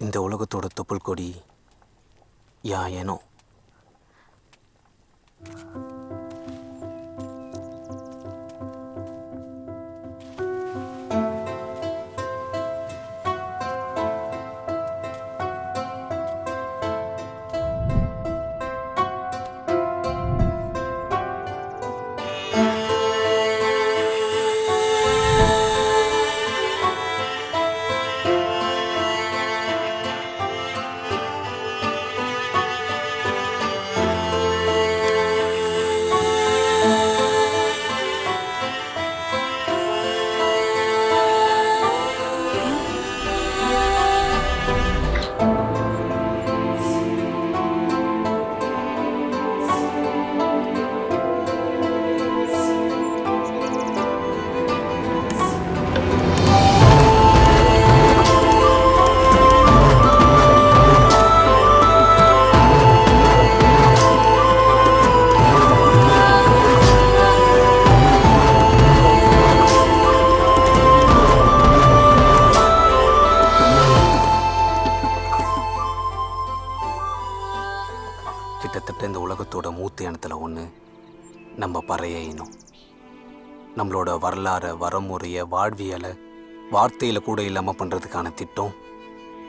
இந்த உலகத்தோட தொப்புள் கொடி யா நம்மளோட வரலாறை வரமுறையை வாழ்வியலை வார்த்தையில் கூட இல்லாமல் பண்ணுறதுக்கான திட்டம்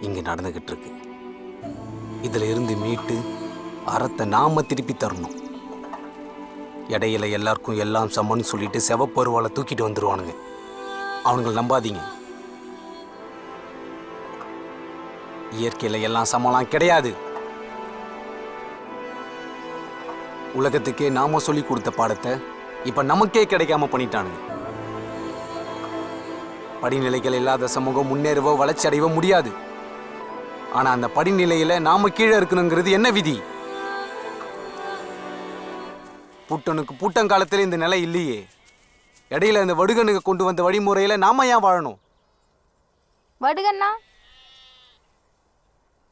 இங்கே நடந்துக்கிட்டு இருக்கு இதில் இருந்து மீட்டு அறத்தை நாம் திருப்பி தரணும். இடையில எல்லாருக்கும் எல்லாம் சமன்னு சொல்லிட்டு செவப்பருவாலை தூக்கிட்டு வந்துருவானுங்க. அவனுங்களை நம்பாதீங்க. இயற்கையில் எல்லாம் சமலாம் கிடையாது. உலகத்துக்கே நாம சொல்லி கொடுத்த பாடத்தை இப்ப நமக்கே கிடைக்காம பண்ணிட்டானுங்க. படிநிலைகள் இல்லாத சமூகம் முன்னேறவோ வளர்ச்சி அடையவோ முடியாது. ஆனா அந்த படிநிலையில நாம கீழே இருக்கணுங்கிறது என்ன விதி? புட்டனுக்கு பூட்டங்காலத்துல இந்த நிலை இல்லையே. இடையில இந்த வடுகனுக்கு கொண்டு வந்த வழிமுறையில நாம ஏன் வாழணும்? வடுகண்ணா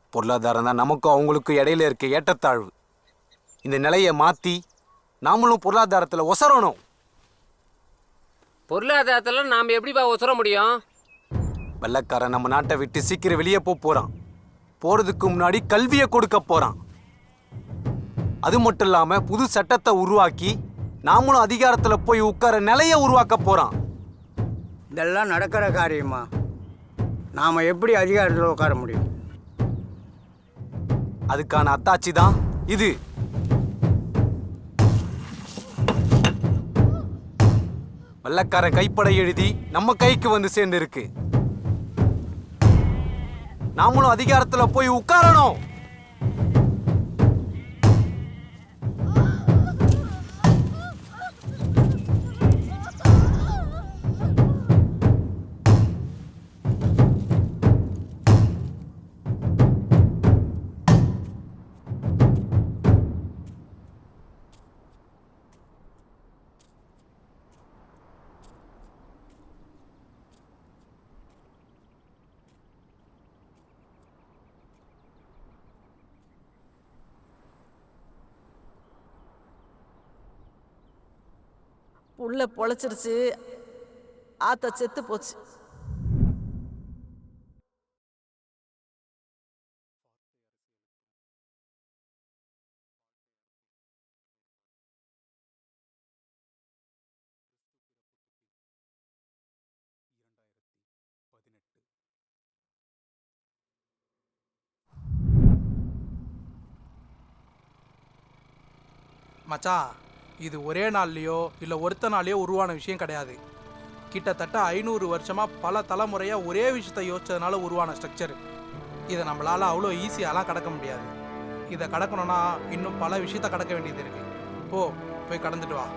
பொருளாதாரம் தான் நமக்கும் அவங்களுக்கும் இடையில இருக்க ஏற்றத்தாழ்வு. இந்த நிலையை மாத்தி நாமளும் பொருளாதாரத்துல ஒசரணும். பொருளாதாரத்தில் நாம் எப்படிப்பா ஒசர முடியும்? வெள்ளக்காரன் நம்ம நாட்டை விட்டு சீக்கிரம் வெளியே போக போறான். போறதுக்கு முன்னாடி கல்வியை கொடுக்க போறான். அது மட்டும் இல்லாம புது சட்டத்தை உருவாக்கி நாமளும் அதிகாரத்துல போய் உட்கார நிலைய உருவாக்க போறான். இதெல்லாம் நடக்கிற காரியமா? நாம் எப்படி அதிகாரத்தில் உட்கார முடியும்? அதுக்கான அத்தாட்சி தான் இது. வெள்ளக்காரன் கைப்படை எழுதி நம்ம கைக்கு வந்து சேர்ந்து இருக்கு நாமளும் அதிகாரத்துல போய் உட்காரணும். புள்ள பொழைச்சிருச்சு. ஆத்த செத்து போச்சு. மச்சான் இது ஒரே நாள்லேயோ இல்லை ஒருத்த நாள்லேயோ உருவான விஷயம் கிடையாது. கிட்டத்தட்ட ஐநூறு வருஷமாக பல தலைமுறையாக ஒரே விஷயத்தை யோசிச்சதுனால உருவான ஸ்ட்ரக்சர். இதை நம்மளால் அவ்வளோ ஈஸியாலாம் கடக்க முடியாது. இதை கடக்கணும்னா இன்னும் பல விஷயத்த கடக்க வேண்டியது இருக்குது போ போய் கடந்துட்டு வா.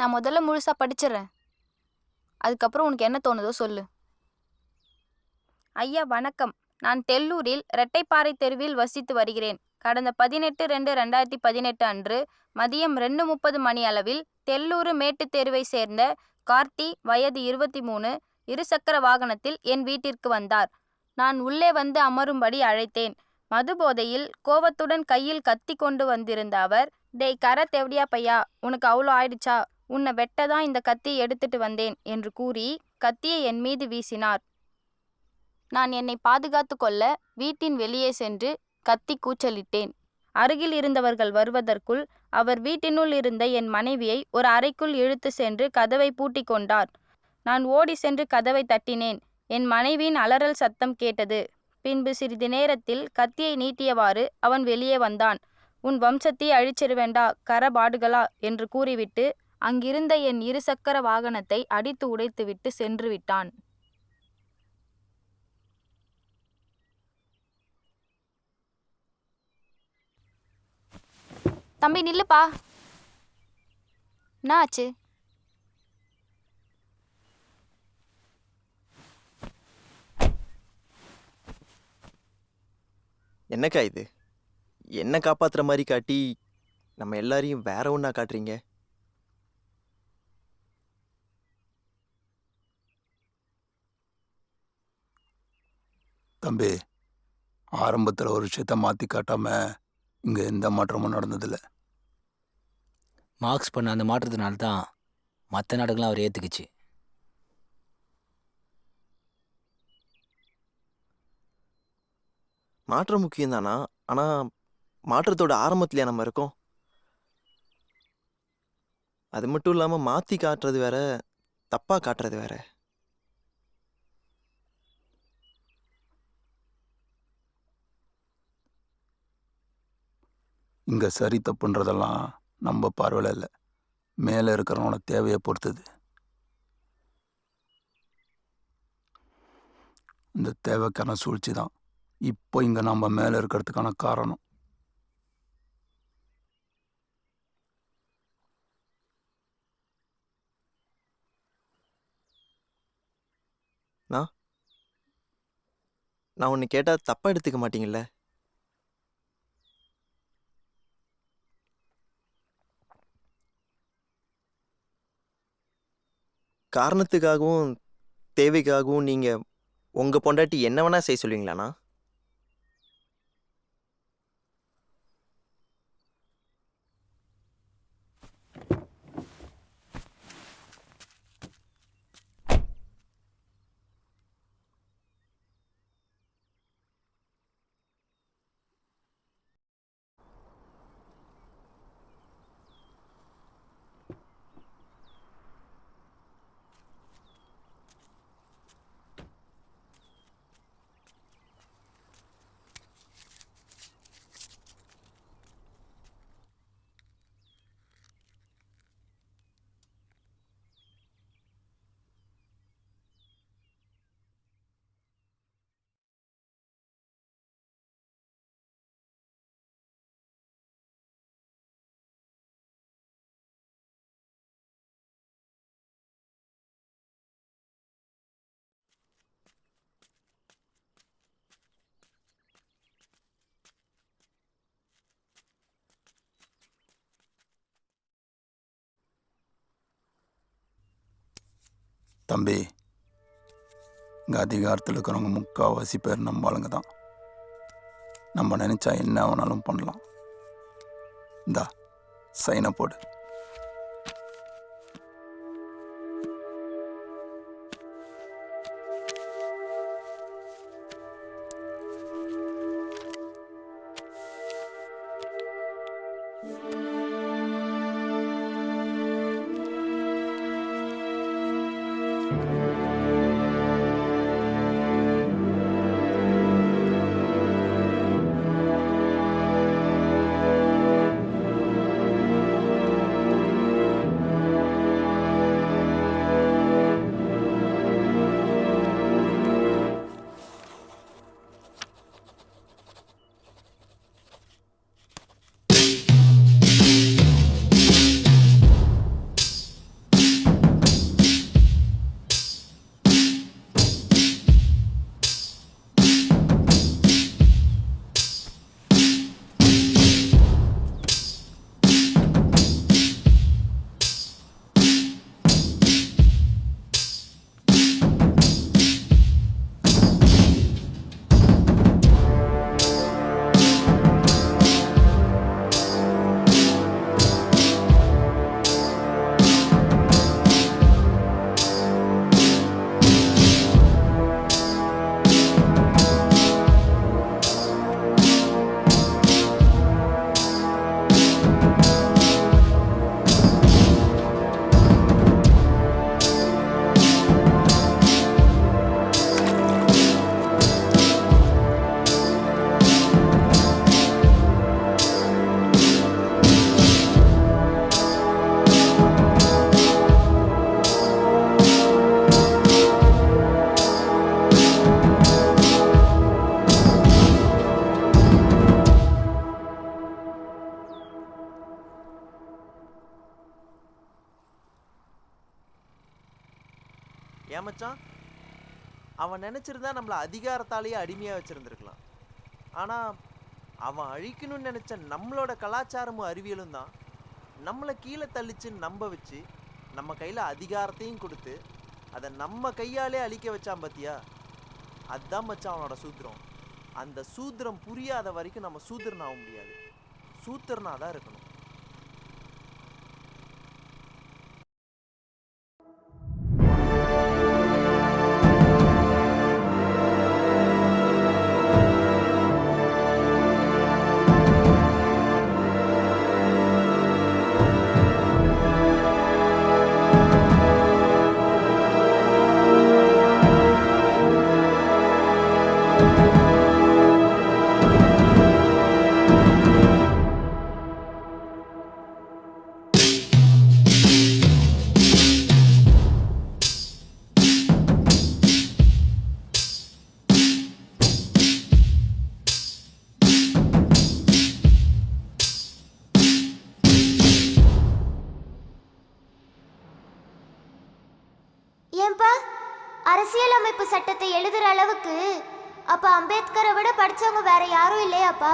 நான் முதல்ல முழுசா படிச்சிடுறேன் அதுக்கப்புறம் உனக்கு என்ன தோணுதோ சொல்லு. ஐயா வணக்கம். நான் தெல்லூரில் ரெட்டைப்பாறை தெருவில் வசித்து வருகிறேன். கடந்த பதினெட்டு ரெண்டு ரெண்டாயிரத்தி பதினெட்டு அன்று மதியம் ரெண்டு முப்பது மணி அளவில் தெல்லூரு மேட்டுத் தெருவை சேர்ந்த கார்த்தி வயது இருபத்தி மூணு இருசக்கர வாகனத்தில் என் வீட்டிற்கு வந்தார். நான் உள்ளே வந்து அமரும்படி அழைத்தேன். மதுபோதையில் கோவத்துடன் கையில் கத்தி கொண்டு வந்திருந்த அவர் டேய் கர தெவடியா பையா? உனக்கு அவ்வளோ ஆயிடுச்சா? உன்னை வெட்டதான் இந்த கத்தியை எடுத்துட்டு வந்தேன் என்று கூறி கத்தியை என் மீது வீசினார். நான் என்னை பாதுகாத்து கொள்ள வீட்டின் வெளியே சென்று கத்தி கூச்சலிட்டேன். அருகில் இருந்தவர்கள் வருவதற்குள் அவர் வீட்டினுள் இருந்த என் மனைவியை ஒரு அறைக்குள் இழுத்து சென்று கதவை பூட்டிக் கொண்டார். நான் ஓடி சென்று கதவை தட்டினேன். என் மனைவியின் அலறல் சத்தம் கேட்டது. பின்பு சிறிது நேரத்தில் கத்தியை நீட்டியவாறு அவன் வெளியே வந்தான். உன் வம்சத்தை அழிச்சிருவேண்டா கரபாடுகளா? என்று கூறிவிட்டு அங்கிருந்த என் இருசக்கர வாகனத்தை அடித்து உடைத்துவிட்டு சென்று விட்டான் தம்பி நில்லுப்பா. என்ன ஆச்சு? என்னக்கா இது? என்ன காப்பாத்துற மாதிரி காட்டி நம்ம எல்லாரையும் வேற ஒன்றா காட்டுறீங்க? தம்பி ஆரம்பத்தில் ஒரு விஷயத்த மாற்றி காட்டாம இங்கே எந்த மாற்றமும் நடந்ததில்ல. மார்க்ஸ் பண்ண அந்த மாற்றத்தினால தான் மற்ற நாடுகள்லாம் அவர் ஏற்றுக்குச்சு மாற்றம் முக்கியம் தானா ஆனால் மாற்றத்தோட ஆரம்பத்துலையா நம்ம இருக்கோம். அது மட்டும் இல்லாமல் மாற்றி காட்டுறது வேற தப்பாக காட்டுறது வேற. இங்கே சரி தப்புன்றதெல்லாம் நம்ம பார்வையில் இல்லை. மேலே இருக்கிறவனோட தேவையை பொறுத்தது. இந்த தேவைக்கான சூழ்ச்சி தான். இப்போ இங்கே நம்ம மேலே இருக்கிறதுக்கான காரணம். நான்? ஒன்று கேட்டால் தப்பாக எடுத்துக்க மாட்டீங்கல்ல? காரணத்துக்காகவும் தேவைக்காகவும் நீங்கள் உங்கள் பொண்டாட்டி என்ன வேணால் செய்ய சொல்லுவீங்களாண்ணா தம்பி இங்கே அதிகாரத்தில் இருக்கிறவங்க முக்கால்வாசி பேர் நம்ம ஆளுங்க தான். நம்ம நினச்சா என்ன வேணாலும் பண்ணலாம். இந்தா சைனை போடு. அவன் நினச்சிருந்தா நம்மளை அதிகாரத்தாலேயே அடிமையாக வச்சுருந்துருக்கலாம். ஆனால் அவன் அழிக்கணும்னு நினச்ச நம்மளோட கலாச்சாரமும் அறிவியலும் தான். நம்மளை கீழே தள்ளிச்சு நம்ப வச்சு நம்ம கையில் அதிகாரத்தையும் கொடுத்து அதை நம்ம கையாலே அழிக்க வச்சான் பார்த்தியா அதுதான் மச்சான் அவனோட சூத்திரம். அந்த சூத்திரம் புரியாத வரைக்கும் நம்ம சூத்திரன் ஆக முடியாது. சூத்திரனாக தான் இருக்கணும். ஆஸ்கரை விட படிச்சவங்க வேற யாரும் இல்லையாப்பா?